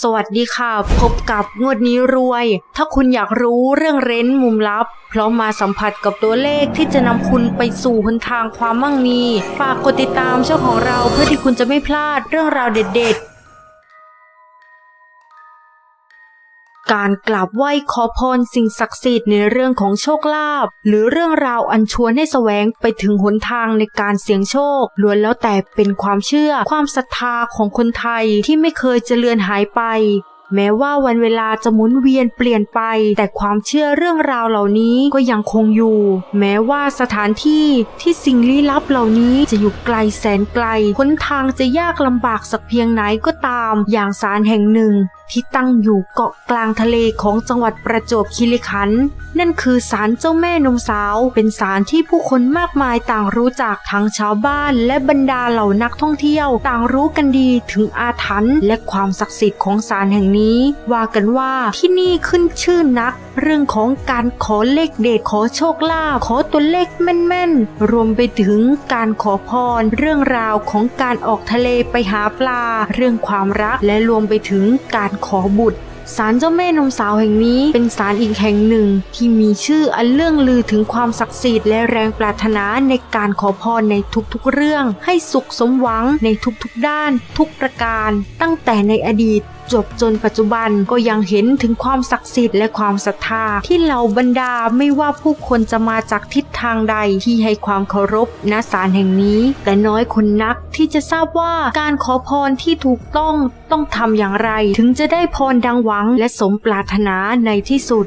สวัสดีค่ะ พบกับงวดนี้รวย ถ้าคุณอยากรู้เรื่องเร้นมุมลับ พร้อมมาสัมผัสกับตัวเลขที่จะนำคุณไปสู่หนทางความมั่งมี ฝากกดติดตามช่องของเราเพื่อที่คุณจะไม่พลาดเรื่องราวเด็ด ๆ การกราบไหว้ขอพรสิ่งศักดิ์สิทธิ์ในเรื่องของโชคลาภหรือเรื่องราวอันชวนให้แสวงไปถึงหนทางในการเสี่ยงโชคล้วนแล้วแต่เป็นความเชื่อ ความศรัทธาของคนไทยที่ไม่เคยจะเลือนหายไป แม้ว่าวันเวลาจะหมุนเวียนเปลี่ยนไป แต่ความเชื่อเรื่องราวเหล่านี้ก็ยังคงอยู่ แม้ว่าสถานที่ที่สิ่งลี้ลับเหล่านี้จะอยู่ไกลแสนไกลหนทางจะยากลำบากสักเพียงไหนก็ตาม อย่างศาลแห่งหนึ่ง ที่ตั้งอยู่เกาะกลางทะเลของจังหวัดประจวบคีรีขันธ์นั่นคือศาลเจ้าแม่นมสาว เป็นศาลที่ผู้คนมากมายต่างรู้จักทั้งชาวบ้านและบรรดาเหล่านักท่องเที่ยว ต่างรู้กันดีถึงอาถรรพ์และความศักดิ์สิทธิ์ของศาลแห่งนี้ ว่ากันว่าที่นี่ขึ้นชื่อนักเรื่องของการขอเลขเด็ดขอโชคลาภขอตัวเลขแม่นๆ รวมไปถึงการขอพร เรื่องราวของการออกทะเลไปหาปลา เรื่องความรักและรวมไปถึงการขอบุตรศาลเจ้าแม่นมสาวแห่งนี้เป็นศาลอีกแห่งหนึ่ง ที่มีชื่ออันเรื่องลือถึงความศักดิ์สิทธิ์และแรงปรารถนาในการขอพรในทุกๆเรื่อง ให้สุขสมหวังในทุกๆด้าน ทุกประการ ตั้งแต่ในอดีตจบจนปัจจุบันก็ยังเห็นถึงความศักดิ์สิทธิ์และความศรัทธา ที่เหล่าบรรดาไม่ว่าผู้คนจะมาจากทิศทางใดที่ให้ความเคารพณศาลแห่งนี้ แต่น้อยคนนักที่จะทราบว่าการขอพรที่ถูกต้องต้องทำอย่างไร ถึงจะได้พรดังหวังและสมปรารถนาในที่สุด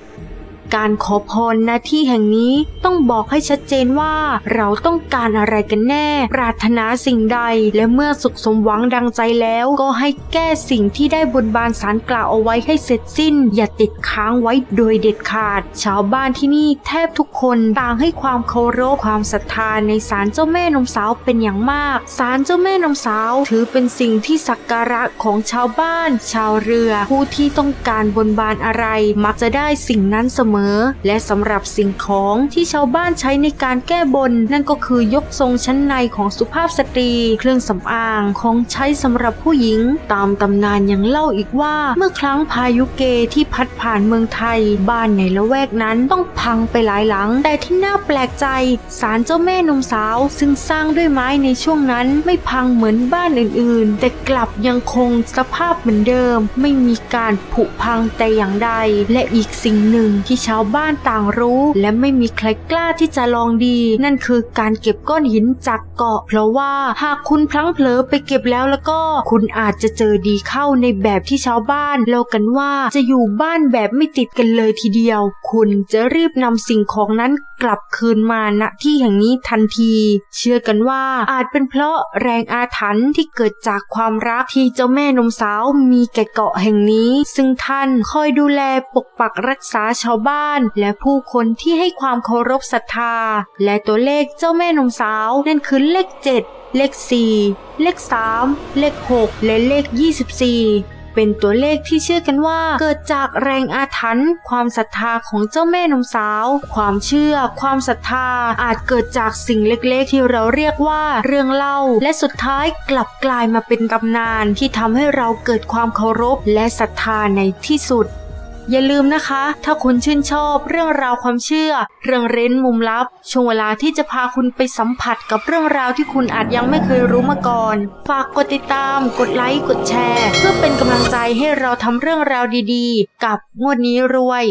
การขอพรหน้าที่แห่งนี้ต้องบอกให้ชัดเจนว่าเราต้องการอะไรกันแน่ ปรารถนาสิ่งใด และเมื่อสุขสมหวังดังใจแล้วก็ให้แก้สิ่งที่ได้บนบานสารกล่าวเอาไว้ให้เสร็จสิ้น อย่าติดค้างไว้โดยเด็ดขาด ชาวบ้านที่นี่แทบทุกคนต่างให้ความเคารพความศรัทธาในศาลเจ้าแม่นมสาวเป็นอย่างมาก ศาลเจ้าแม่นมสาวถือเป็นสิ่งที่สักการะของชาวบ้าน ชาวเรือ ผู้ที่ต้องการบนบานอะไรมักจะได้สิ่งนั้นเสมอและสำหรับสิ่งของที่ชาวบ้านใช้ในการแก้บน นั่นก็คือยกทรงชั้นในของสุภาพสตรี เครื่องสำอางของใช้สำหรับผู้หญิง ตามตำนานยังเล่าอีกว่า เมื่อครั้งพายุเกที่พัดผ่านเมืองไทย บ้านในละแวกนั้นต้องพังไปหลายหลัง แต่ที่น่าแปลกใจศาลเจ้าแม่นมสาว ซึ่งสร้างด้วยไม้ในช่วงนั้นไม่พังเหมือนบ้านอื่นๆ แต่กลับยังคงสภาพเหมือนเดิม ไม่มีการผุพังแต่อย่างใด และอีกสิ่งหนึ่งที่ชาวบ้านต่างรู้ และไม่มีใครกล้าที่จะลองดี นั่นคือการเก็บก้อนหินจากเกาะ เพราะว่าหากคุณพลั้งเผลอไปเก็บแล้วแล้วก็ คุณอาจจะเจอดีเข้าในแบบที่ชาวบ้านเล่ากันว่าจะอยู่บ้านแบบไม่ติดกันเลยทีเดียว คุณจะรีบนำสิ่งของนั้นกลับคืนมาณที่แห่งนี้ทันที เชื่อกันว่าอาจเป็นเพราะแรงอาถรรพ์ที่เกิดจากความรักที่เจ้าแม่นมสาวมีแก่เกาะแห่งนี้ ซึ่งท่านคอยดูแลปกปักรักษาชาวบ้านบ้าน และผู้คนที่ให้ความเคารพศรัทธา และตัวเลขเจ้าแม่นมสาวนั่นคือเลข 7 เลข 4 เลข 3 เลข 6 และเลข 24เป็นตัวเลขที่เชื่อกันว่าเกิดจากแรงอาถรรพ์ความศรัทธาของเจ้าแม่นมสาว ความเชื่อ ความศรัทธาอาจเกิดจากสิ่งเล็กๆ ที่เราเรียกว่าเรื่องเล่า และสุดท้ายกลับกลายมาเป็นตำนานที่ทำให้เราเกิดความเคารพและศรัทธาในที่สุด อย่าลืมนะคะ ถ้าคุณชื่นชอบเรื่องราวความเชื่อ เรื่องเร้นมุมลับ ช่วงเวลาที่จะพาคุณไปสัมผัสกับเรื่องราวที่คุณอาจยังไม่เคยรู้มาก่อน ฝากกดติดตาม กดไลค์ กดแชร์ เพื่อเป็นกำลังใจให้เราทำเรื่องราวดีๆ กับงวดนี้รวย